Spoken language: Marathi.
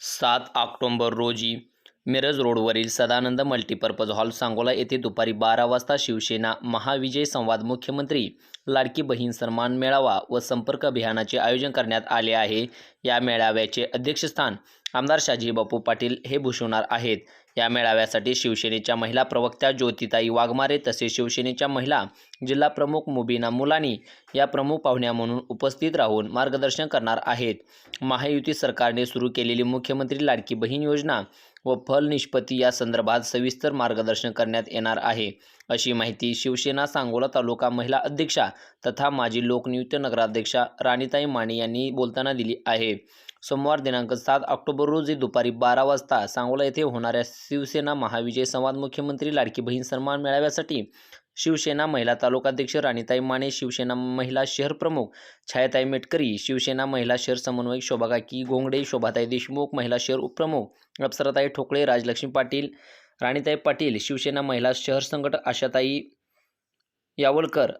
सात ऑक्टोंबर रोजी मिरज रोडवरील सदानंद मल्टीपर्पज हॉल सांगोला येथे दुपारी बारा वाजता शिवसेना महाविजय संवाद मुख्यमंत्री लाडकी बहीण सन्मान मेळावा व संपर्क अभियानाचे आयोजन करण्यात आले आहे. या मेळाव्याचे अध्यक्षस्थान आमदार शाजी बापू पाटील हे भूषवणार आहेत. या मेळाव्यासाठी शिवसेनेच्या महिला प्रवक्त्या ज्योतिताई वाघमारे तसेच शिवसेनेच्या महिला जिल्हा प्रमुख मुबीना मुलानी या प्रमुख पाहुण्या म्हणून उपस्थित राहून मार्गदर्शन करणार आहेत. महायुती सरकारने सुरू केलेली मुख्यमंत्री लाडकी बहीण योजना व फल निष्पत्ती या संदर्भात सविस्तर मार्गदर्शन करण्यात येणार आहे. अशी माहिती शिवसेना सांगोला तालुका महिला अध्यक्षा तथा माजी लोकनियुक्त नगराध्यक्षा राणीताई माने यांनी बोलताना दिली आहे. सोमवार दिनांक सात ऑक्टोबर रोजी दुपारी बारा वाजता सांगोला येथे होणाऱ्या शिवसेना महाविजय संवाद मुख्यमंत्री लाडकी बहीण सन्मान मेळाव्यासाठी शिवसेना महिला तालुकाध्यक्ष राणीताई माने शिवसेना महिला शहर प्रमुख छायाताई मेटकरी शिवसेना महिला शहर समन्वयक शोभाकाकी गोंगडे शोभाताई देशमुख महिला शहर उपप्रमुख अप्सराताई ठोकळे राजलक्ष्मी पाटील राणीताई पाटील शिवसेना महिला शहर संघटक आशाताई यावलकर